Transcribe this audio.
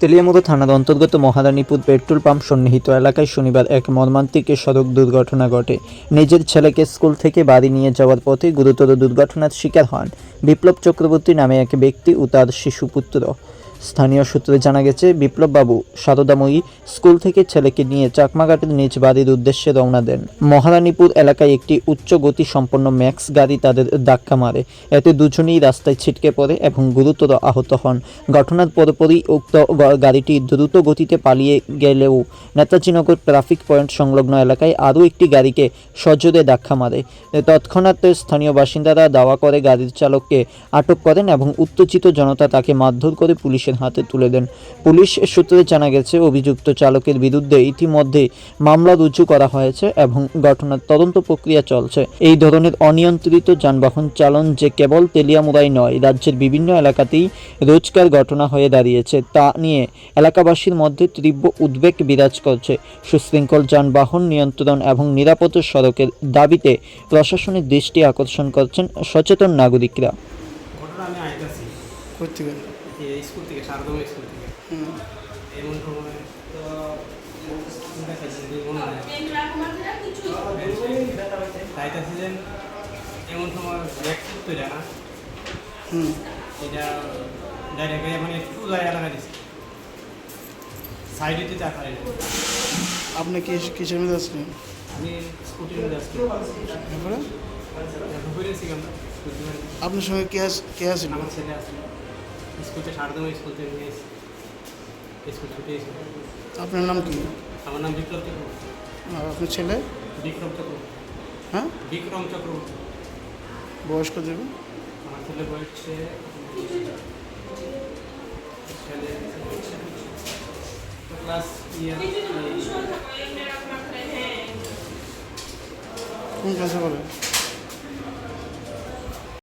তেলিয়ামুড়া থানার অন্তর্গত Maharanipur petrol pump সন্নিহিত এলাকায় শনিবার এক মর্মান্তিক সড়ক দুর্ঘটনা ঘটে। নিজের ছেলেকে স্কুল থেকে বাড়ি নিয়ে যাওয়ার পথে গুরুতর দুর্ঘটনার শিকার হন বিপ্লব চক্রবর্তী নামে এক ব্যক্তি ও তার শিশুপুত্র স্থানীয় সূত্রে জানা গেছে, বিপ্লববাবু সারদাময়ী স্কুল থেকে ছেলেকে নিয়ে চাকমাঘাটের নিজ বাড়ির উদ্দেশ্যে রওনা দেন। মহারানীপুর এলাকায় একটি উচ্চ গতি সম্পন্ন ম্যাক্স গাড়ি তাদের ধাক্কা মারে। এতে দুজনেই রাস্তায় ছিটকে পড়ে এবং গুরুতর আহত হন। ঘটনার পরপরই উক্ত গাড়িটি দ্রুত গতিতে পালিয়ে গেলেও নেতাজিনগর ট্রাফিক পয়েন্ট সংলগ্ন এলাকায় আরও একটি গাড়িকে সজোরে ধাক্কা মারে। তৎক্ষণাৎ স্থানীয় বাসিন্দারা দাওয়া করে গাড়ির চালককে আটক করেন এবং উত্তেজিত জনতা তাকে মারধর করে পুলিশের হাতে তুলে দেন। পুলিশ সূত্রে জানা গেছে অভিযুক্ত চালকের বিরুদ্ধে ইতিমধ্যে মামলা রুজু করা হয়েছে এবং ঘটনার তদন্ত প্রক্রিয়া চলছে। এই ধরনের অনিয়ন্ত্রিত যানবাহন চালন যে কেবল তেলিয়ামুড়াই নয় রাজ্যের বিভিন্ন এলাকাতেই রোজকার ঘটনা হয়ে দাঁড়িয়েছে। তা নিয়ে এলাকাবাসীর মধ্যে তীব্র উদ্বেগ বিরাজ করছে। সুশৃঙ্খল যানবাহন নিয়ন্ত্রণ এবং নিরাপদ সড়কের দাবিতে প্রশাসনের দৃষ্টি আকর্ষণ করছেন সচেতন নাগরিকরা। স্কুল থেকে সারদম স্কুল থেকে। হুম। এমন সময় তো মনে হয় আইতাছি যে এমন সময় ব্যাগ তৈরি না। এটা ডাইরেক্ট মানে একটু জায়গা লাগা দিচ্ছে সাইডে চার পারে আপনি কি কিসের মধ্যে আসলেন আমি স্কুটির মধ্যে আসছি আমরা স্কুটির আপনার সঙ্গে কে আস কে আসেন আমার ছেলে আসলো স্কুলতে সারদম স্কুল থেকে নিয়ে স্কুল ছুটে এসেছি আপনার নাম কি? আমার নাম বিক্রম চক্রবর্তী। আর আপনার ছেলে? বিক্রম চক্রবর্তী। হ্যাঁ? বিক্রম চক্রবর্তী। বয়স কত যাবে আমার ছেলে বয়সে ছেলে ক্লাস ইয়ার কোন ক্লাসে পড়ে?